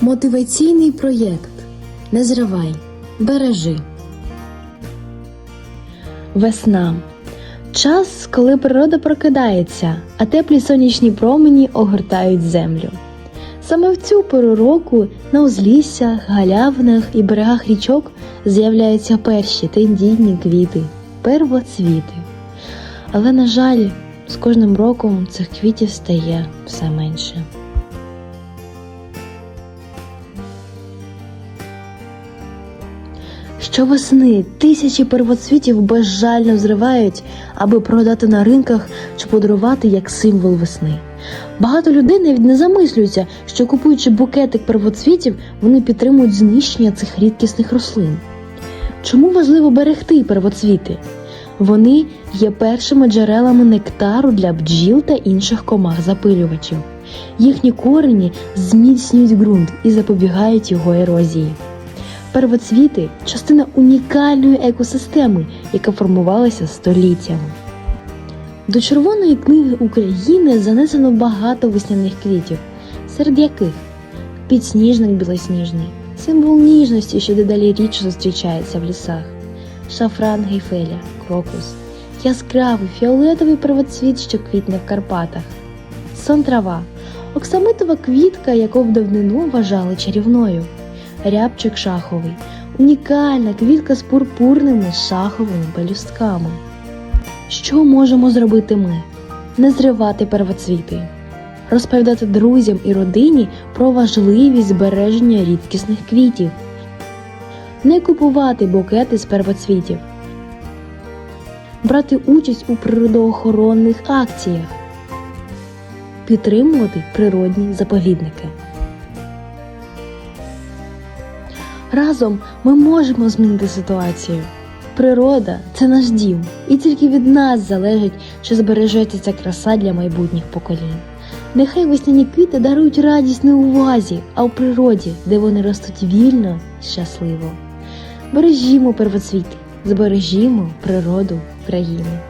Мотиваційний проєкт Не зривай, бережи. Весна. Час, коли природа прокидається, а теплі сонячні промені огортають землю. Саме в цю пору року на узліссях, галявинах і берегах річок з'являються перші тендітні квіти, первоцвіти. Але, на жаль, з кожним роком цих квітів стає все менше. Щовесни тисячі первоцвітів безжально зривають, аби продати на ринках чи подарувати як символ весни. Багато людей навіть не замислюються, що купуючи букетик первоцвітів, вони підтримують знищення цих рідкісних рослин. Чому важливо берегти первоцвіти? Вони є першими джерелами нектару для бджіл та інших комах запилювачів. Їхні корені зміцнюють ґрунт і запобігають його ерозії. Первоцвіти частина унікальної екосистеми, яка формувалася століттями. До Червоної книги України занесено багато весняних квітів, серед яких підсніжник білосніжний, символ ніжності, що дедалі рідше зустрічається в лісах, шафран гейфеля, крокус, яскравий фіолетовий первоцвіт, що квітне в Карпатах, сон трава, оксамитова квітка, яку в давнину вважали чарівною рябчик шаховий, унікальна квітка з пурпурними шаховими пелюстками. Що можемо зробити ми? Не зривати первоцвіти, розповідати друзям і родині про важливість збереження рідкісних квітів, не купувати букети з первоцвітів, брати участь у природоохоронних акціях, підтримувати природні заповідники. Разом ми можемо змінити ситуацію. Природа це наш дім, і тільки від нас залежить, чи збережеться ця краса для майбутніх поколінь. Нехай весняні квіти дарують радість не у вазі, а у природі, де вони ростуть вільно і щасливо. Бережімо первоцвіти, збережімо природу країни.